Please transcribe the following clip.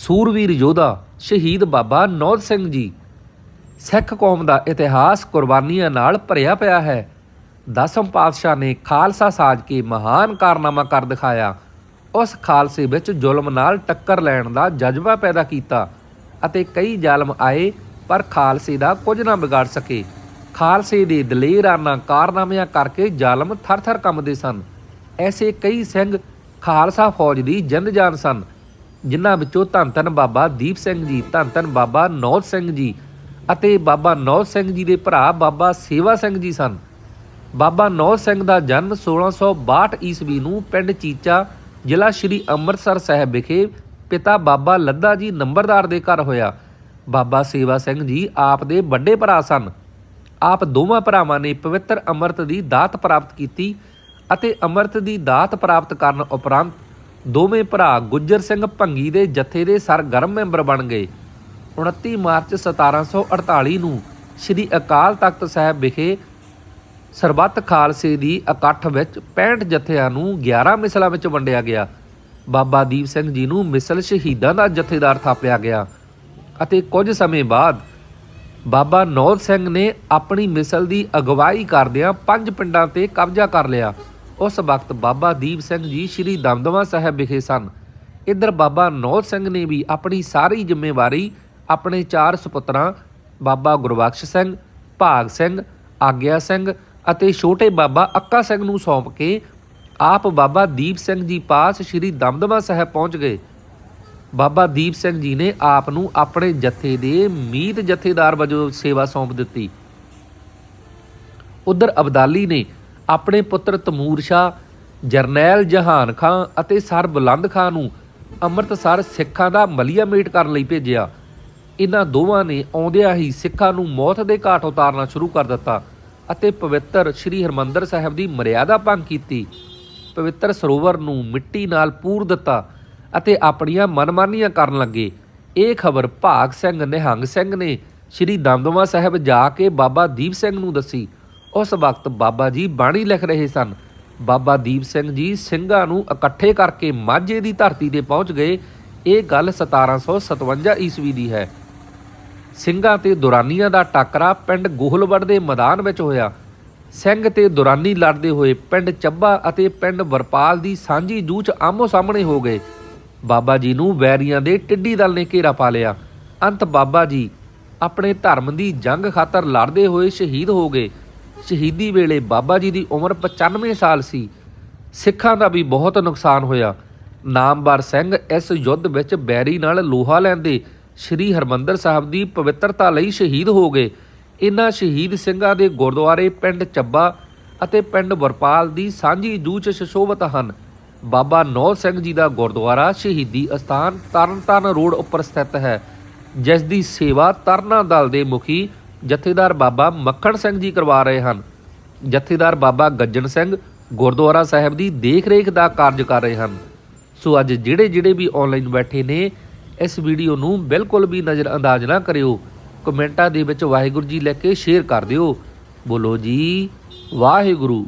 ਸੂਰਵੀਰ ਯੋਧਾ, ਸ਼ਹੀਦ ਬਾਬਾ ਨੌਦ ਸਿੰਘ ਜੀ। ਸਿੱਖ ਕੌਮ ਦਾ ਇਤਿਹਾਸ ਕੁਰਬਾਨੀਆਂ ਨਾਲ ਭਰਿਆ ਪਿਆ ਹੈ। ਦਸਮ ਪਾਤਸ਼ਾਹ ਨੇ ਖਾਲਸਾ ਸਾਜ ਕੇ ਮਹਾਨ ਕਾਰਨਾਮਾ ਕਰ ਦਿਖਾਇਆ। ਉਸ ਖਾਲਸੇ ਵਿੱਚ ਜ਼ੁਲਮ ਨਾਲ ਟੱਕਰ ਲੈਣ ਦਾ ਜਜ਼ਬਾ ਪੈਦਾ ਕੀਤਾ ਅਤੇ ਕਈ ਜ਼ਾਲਮ ਆਏ, ਪਰ ਖਾਲਸੇ ਦਾ ਕੁਝ ਨਾ ਬਿਗਾੜ ਸਕੇ। ਖਾਲਸੇ ਦੇ ਦਲੇਰਾਨਾ ਕਾਰਨਾਮਿਆਂ ਕਰਕੇ ਜ਼ਾਲਮ ਥਰ-ਥਰ ਕੰਬਦੇ ਸਨ। ਐਸੇ ਕਈ ਸਿੰਘ ਖਾਲਸਾ ਫੌਜ ਦੀ ਜਿੰਦ ਜਾਨ ਸਨ। ਜਿਨ੍ਹਾਂ ਵਿੱਚੋਂ ਧੰਨ ਧੰਨ ਬਾਬਾ ਦੀਪ ਸਿੰਘ ਜੀ, ਧੰਨ ਧੰਨ ਬਾਬਾ ਨੌਜ ਸਿੰਘ ਜੀ ਅਤੇ ਬਾਬਾ ਨੌਜ ਸਿੰਘ ਜੀ ਦੇ ਭਰਾ ਬਾਬਾ ਸੇਵਾ ਸਿੰਘ ਜੀ ਸਨ। ਬਾਬਾ ਨੌਜ ਸਿੰਘ ਦਾ ਜਨਮ 1662 ਈਸਵੀ ਨੂੰ ਪਿੰਡ ਚੀਚਾ, ਜ਼ਿਲ੍ਹਾ ਸ਼੍ਰੀ ਅੰਮ੍ਰਿਤਸਰ ਸਾਹਿਬ ਵਿਖੇ ਪਿਤਾ ਬਾਬਾ ਲੱਦਾ ਜੀ ਨੰਬਰਦਾਰ ਦੇ ਘਰ ਹੋਇਆ। ਬਾਬਾ ਸੇਵਾ ਸਿੰਘ ਜੀ ਆਪ ਦੇ ਵੱਡੇ ਭਰਾ ਸਨ। ਆਪ ਦੋਵਾਂ ਭਰਾਵਾਂ ਨੇ ਪਵਿੱਤਰ ਅੰਮ੍ਰਿਤ ਦੀ ਦਾਤ ਪ੍ਰਾਪਤ ਕੀਤੀ ਅਤੇ ਅੰਮ੍ਰਿਤ ਦੀ ਦਾਤ ਪ੍ਰਾਪਤ ਕਰਨ ਉਪਰੰਤ ਦੋਵੇਂ ਭਰਾ ਗੁੱਜਰ ਸਿੰਘ ਭੰਗੀ ਦੇ ਜਥੇ ਦੇ ਸਰਗਰਮ ਮੈਂਬਰ ਬਣ ਗਏ। 29 ਮਾਰਚ 1748 ਨੂੰ ਸ੍ਰੀ ਅਕਾਲ ਤਖਤ ਸਾਹਿਬ ਵਿਖੇ ਸਰਬੱਤ ਖਾਲਸੇ ਦੀ ਇਕੱਠ ਵਿੱਚ 65 ਜਥਿਆਂ ਨੂੰ 11 ਮਿਸਲਾਂ ਵਿੱਚ ਵੰਡਿਆ ਗਿਆ। ਬਾਬਾ ਦੀਪ ਸਿੰਘ ਜੀ ਨੂੰ ਮਿਸਲ ਸ਼ਹੀਦਾਂ ਦਾ ਜਥੇਦਾਰ ਥਾਪਿਆ ਗਿਆ ਅਤੇ ਕੁਝ ਸਮੇਂ ਬਾਅਦ ਬਾਬਾ ਨੌਦ ਸਿੰਘ ਨੇ ਆਪਣੀ ਮਿਸਲ ਦੀ ਅਗਵਾਈ ਕਰਦਿਆਂ ਪੰਜ ਪਿੰਡਾਂ ਤੇ ਕਬਜ਼ਾ ਕਰ ਲਿਆ। ਉਸ ਵਕਤ ਬਾਬਾ ਦੀਪ ਸਿੰਘ ਜੀ ਸ੍ਰੀ ਦਮਦਮਾ ਸਾਹਿਬ ਵਿਖੇ ਸਨ। ਇੱਧਰ ਬਾਬਾ ਨੌਦ ਸਿੰਘ ਨੇ ਵੀ ਆਪਣੀ ਸਾਰੀ ਜ਼ਿੰਮੇਵਾਰੀ ਆਪਣੇ ਚਾਰ ਸੁਪੁੱਤਰਾਂ, ਬਾਬਾ ਗੁਰਬਖਸ਼ ਸਿੰਘ, ਭਾਗ ਸਿੰਘ, ਆਗਿਆ ਸਿੰਘ ਅਤੇ ਛੋਟੇ ਬਾਬਾ ਅੱਕਾ ਸਿੰਘ ਨੂੰ ਸੌਂਪ ਕੇ ਆਪ ਬਾਬਾ ਦੀਪ ਸਿੰਘ ਜੀ ਪਾਸ ਸ੍ਰੀ ਦਮਦਮਾ ਸਾਹਿਬ ਪਹੁੰਚ ਗਏ। ਬਾਬਾ ਦੀਪ ਸਿੰਘ ਜੀ ਨੇ ਆਪ ਨੂੰ ਆਪਣੇ ਜਥੇ ਦੇ ਮੀਤ ਜਥੇਦਾਰ ਵਜੋਂ ਸੇਵਾ ਸੌਂਪ ਦਿੱਤੀ। ਉਧਰ ਅਬਦਾਲੀ ਨੇ ਆਪਣੇ ਪੁੱਤਰ ਤਮੂਰ ਸ਼ਾਹ, ਜਰਨੈਲ ਜਹਾਨ ਖਾਨ ਅਤੇ ਸਰ ਬੁਲੰਦ ਖਾਨ ਨੂੰ ਅੰਮ੍ਰਿਤਸਰ ਸਿੱਖਾਂ ਦਾ ਮਲੀਆ ਮੇਟ ਕਰਨ ਲਈ ਭੇਜਿਆ। ਇਹਨਾਂ ਦੋਵਾਂ ਨੇ ਆਉਂਦਿਆਂ ਹੀ ਸਿੱਖਾਂ ਨੂੰ ਮੌਤ ਦੇ ਘਾਟ ਉਤਾਰਨਾ ਸ਼ੁਰੂ ਕਰ ਦਿੱਤਾ ਅਤੇ ਪਵਿੱਤਰ ਸ੍ਰੀ ਹਰਮੰਦਰ ਸਾਹਿਬ ਦੀ ਮਰਿਆਦਾ ਭੰਗ ਕੀਤੀ। ਪਵਿੱਤਰ ਸਰੋਵਰ ਨੂੰ ਮਿੱਟੀ ਨਾਲ ਪੂਰ ਦਿੱਤਾ ਅਤੇ ਆਪਣੀਆਂ ਮਨਮਾਨੀਆਂ ਕਰਨ ਲੱਗੇ। ਇਹ ਖਬਰ ਭਾਗ ਸਿੰਘ ਨਿਹੰਗ ਸਿੰਘ ਨੇ ਸ੍ਰੀ ਦਮਦਮਾ ਸਾਹਿਬ ਜਾ ਕੇ ਬਾਬਾ ਦੀਪ ਸਿੰਘ ਨੂੰ ਦੱਸੀ। ਉਸ ਵਕਤ ਬਾਬਾ ਜੀ ਬਾਣੀ ਲਿਖ ਰਹੇ ਸਨ। ਬਾਬਾ ਦੀਪ ਸਿੰਘ ਜੀ ਸਿੰਘਾਂ ਨੂੰ ਇਕੱਠੇ ਕਰਕੇ ਮਾਝੇ ਦੀ ਧਰਤੀ ਤੇ ਪਹੁੰਚ ਗਏ। ਇਹ ਗੱਲ 1757 ਈਸਵੀ ਦੀ ਹੈ। ਸਿੰਘਾਂ ਤੇ ਦੁਰਾਨੀਆਂ ਦਾ ਟੱਕਰਾ ਪਿੰਡ ਗੋਹਲਵੜ ਦੇ ਮੈਦਾਨ ਵਿੱਚ ਹੋਇਆ। ਸਿੰਘ ਤੇ ਦੁਰਾਨੀ ਲੜਦੇ ਹੋਏ ਪਿੰਡ ਚੱਬਾ ਅਤੇ ਪਿੰਡ ਵਰਪਾਲ ਦੀ ਸਾਂਝੀ ਜੂਝ ਆਮੋ ਸਾਹਮਣੇ ਹੋ ਗਏ। ਬਾਬਾ ਜੀ ਨੂੰ ਵੈਰੀਆਂ ਦੇ ਟਿੱਡੀ ਦਲ ਨੇ ਘੇਰਾ ਪਾ ਲਿਆ। ਅੰਤ ਬਾਬਾ ਜੀ ਆਪਣੇ ਧਰਮ ਦੀ ਜੰਗ ਖਾਤਰ ਲੜਦੇ ਹੋਏ ਸ਼ਹੀਦ ਹੋ ਗਏ। ਸ਼ਹੀਦੀ ਵੇਲੇ ਬਾਬਾ ਜੀ ਦੀ ਉਮਰ 95 ਸਾਲ ਸੀ। ਸਿੱਖਾਂ ਦਾ ਵੀ ਬਹੁਤ ਨੁਕਸਾਨ ਹੋਇਆ। ਨਾਮਵਰ ਸਿੰਘ ਇਸ ਯੁੱਧ ਵਿੱਚ ਬੈਰੀ ਨਾਲ ਲੋਹਾ ਲੈਂਦੇ ਸ੍ਰੀ ਹਰਮੰਦਰ ਸਾਹਿਬ ਦੀ ਪਵਿੱਤਰਤਾ ਲਈ ਸ਼ਹੀਦ ਹੋ ਗਏ। ਇਨ੍ਹਾਂ ਸ਼ਹੀਦ ਸਿੰਘਾਂ ਦੇ ਗੁਰਦੁਆਰੇ ਪਿੰਡ ਚੱਬਾ ਅਤੇ ਪਿੰਡ ਵਰਪਾਲ ਦੀ ਸਾਂਝੀ ਜੂਝ ਸ਼ਸ਼ੋਭਤ ਹਨ। ਬਾਬਾ ਨੌ ਸਿੰਘ ਜੀ ਦਾ ਗੁਰਦੁਆਰਾ ਸ਼ਹੀਦੀ ਅਸਥਾਨ ਤਰਨਤਾਰਨ ਰੋਡ ਉੱਪਰ ਸਥਿਤ ਹੈ, ਜਿਸ ਦੀ ਸੇਵਾ ਤਰਨਾ ਦਲ ਦੇ ਮੁਖੀ ਜਥੇਦਾਰ ਬਾਬਾ ਮੱਖਣ ਸਿੰਘ ਜੀ ਕਰਵਾ ਰਹੇ ਹਨ। ਜਥੇਦਾਰ ਬਾਬਾ ਗੱਜਣ ਸਿੰਘ ਗੁਰਦੁਆਰਾ ਸਾਹਿਬ ਦੀ ਦੇਖ-ਰੇਖ ਦਾ ਕਾਰਜ ਕਰ ਰਹੇ ਹਨ। ਸੋ ਅੱਜ ਜਿਹੜੇ ਜਿਹੜੇ ਵੀ ਆਨਲਾਈਨ ਬੈਠੇ ਨੇ, ਇਸ ਵੀਡੀਓ ਨੂੰ ਬਿਲਕੁਲ ਵੀ ਨਜ਼ਰ ਅੰਦਾਜ਼ ਨਾ ਕਰਿਓ। ਕਮੈਂਟਾਂ ਦੇ ਵਿੱਚ ਵਾਹਿਗੁਰੂ ਜੀ ਲੈ ਕੇ ਸ਼ੇਅਰ ਕਰ ਦਿਓ। ਬੋਲੋ ਜੀ, ਵਾਹਿਗੁਰੂ।